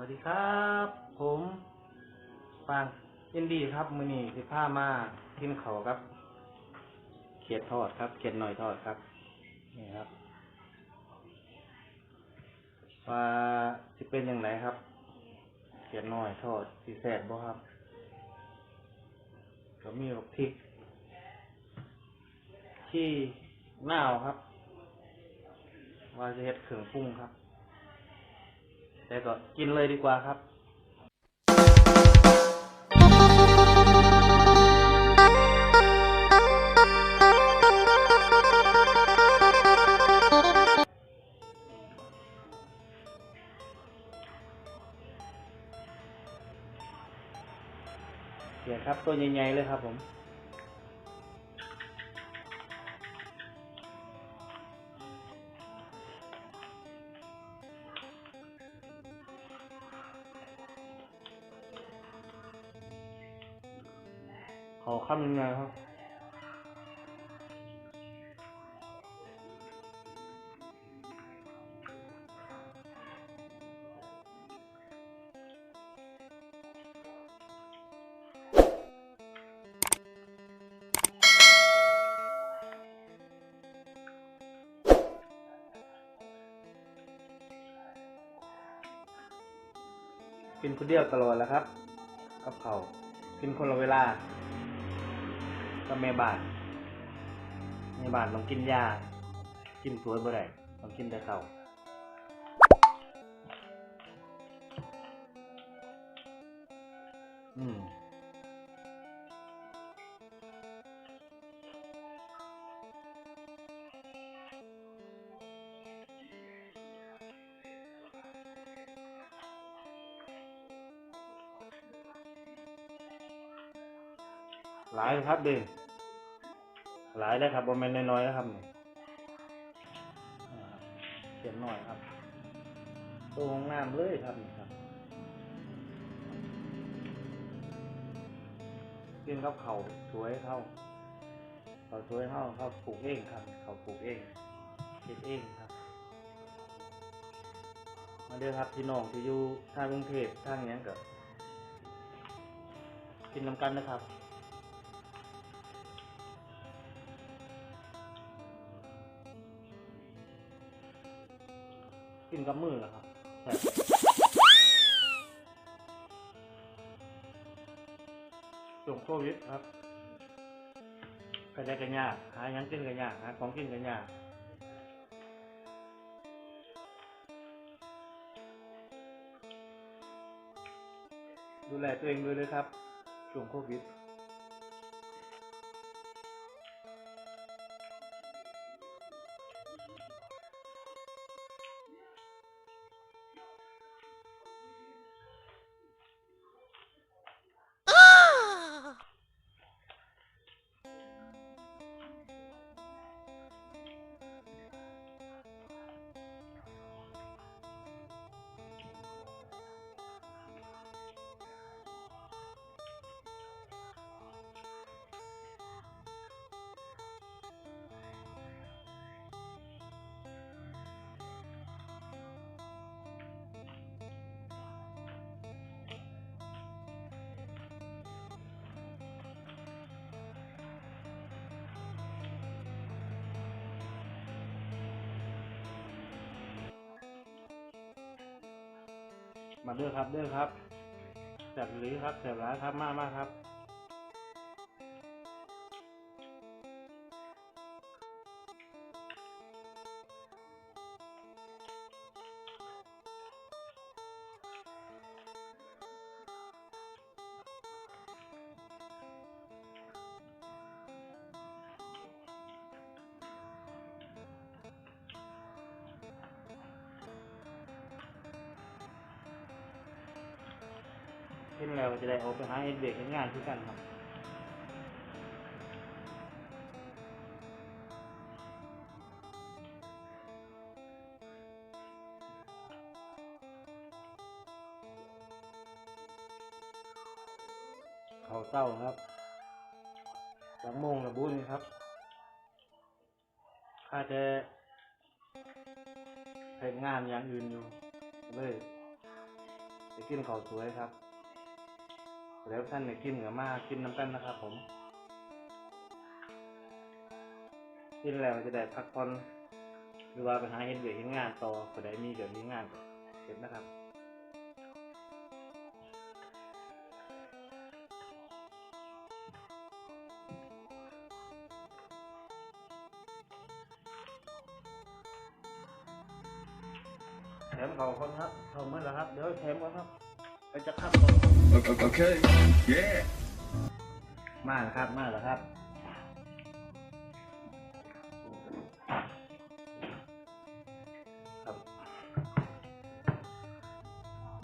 วัสดีครับ ผมปางยินดีครับมือนี้สิพามากินเขาครับ เขียดทอดครับเขียดหน่อยทอดครับ นี่ครับว่าสิเป็นอยังไงครับ เขียดหน่อยทอดสีแสบบ่ครับก็มีบักพริกที่หน้าวครับ ว่าจะเฮ็ดเครื่องปรุงครับ แต่ก็กินเลยดีกว่าครับเดี๋ยวครับตัวใหญ่ๆเลยครับผม อคำหนึ่งนะครับกินคนเดียวตลอดแล้วครับกับเขากินคนละเวลา ก็แม่บ้านแม่บ้านต้องกินยากินสวยบ่ได้ต้องกินแต่เขาวอืมหลายครับเด้ หลายเลยครับบ่แม่นน้อยๆนะครับนี่อ่าเขียนหน่อยครับตัวของน้ำเลยครับนี่ครับกินกับเขาสวยเข้าเขาสวยเข้าเขาปลูกเองครับ เขาปลูกเองเฮ็ดเองครับมาเด้อครับพี่น้องที่อยู่ทางกรุงเทพทางหยังก็กินน้ำกันนะครับ กินกับมือเหรอครับแซ่บช่วงโควิดครับไปได้กันยากหายังกินกันยากหาของกินกันยากดูแลตัวเองด้วยเลยครับช่วงโควิด มาเด้อครับเด้อครับแสบหรือครับแสบร้ายครับมากมากครับ ขึ้นแล้วจะได้ออกไปหาเอ็ดเบกเฮ็ดงานคือกันครับเขาเต้าครับหลังโมงระบุนครับข้าจะเห็นงานอย่างอื่นอยู่เลยไปกินข้าวสวยครับ แล้วท่านเนี่ยกินกับมากินน้ำกันนะครับ ผม กินแล้วจะได้พักผ่อนหรือว่าไปหาเห็นเวียกเห็นงานต่อก็ได้มีเดี๋ยวมีงานก็เก็บนะครับแถมเขาคนครับเขาเมื่อแล้วครับ เดี๋ยวแถมก่อนครับ ไปจะขับก่อน Okay. okay. Yeah. มาแล้วครับมาแล้วครับครับ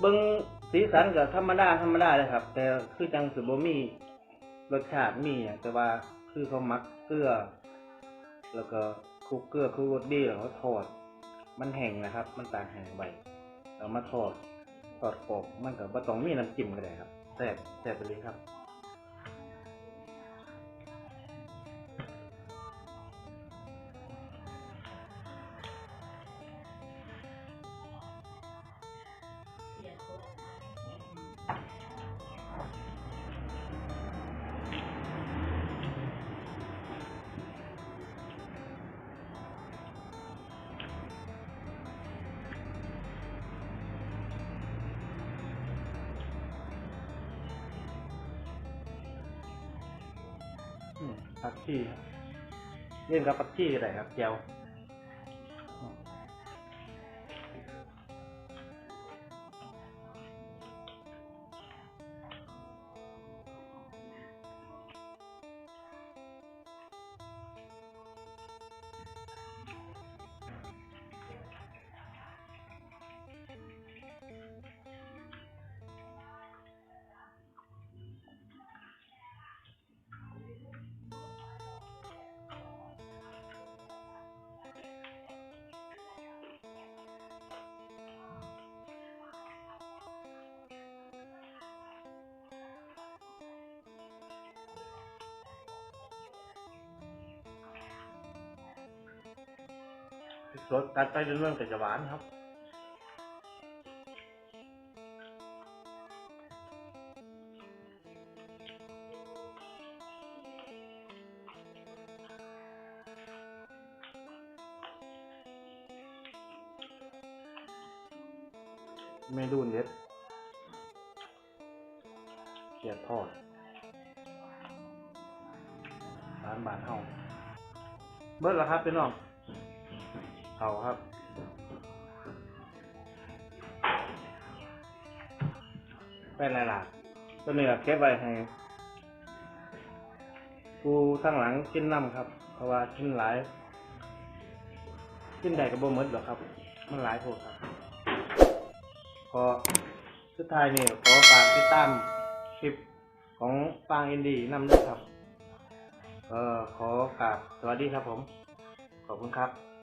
เบิ้งสีสันกับธรรมดาธรรมดาเลยครับ แต่คือจังสือบมีรสชาติมีอะแต่ว่าคือเขามักเกลือ แล้วก็คลุกเกลือคลุกรสดีแล้วเขาทอด มันแห้งนะครับ มันต่างแห้งไปแล้วมาทอดท อดกรอบมันกับว่ต้องมีน้ำจิ้มก็ได้ครับแซ่บแซ่บไปเลยครับ พักชีครับเล่นกับผักชีอะไรครับเจียว สดตัดไปเรื่อยๆแต่จะหวานครับเมนูเด็ดเขียดทอดร้านบานเฮาเบิดแล้วครับพี่น้อง เอาครับเป็นไรล่ะตัวนี้ก็เก็บไว้ให้กูทั้งหลังกินน้ำครับ เพราะว่ากินหลาย กินได้กับบ่มดหรอกครับ มันหลายโพดครับก็สุดท้ายนี่ขอฝากติดตามคลิปของปางอินดีนำด้วยครับ เออขอกราบสวัสดีครับผม ขอบคุณครับ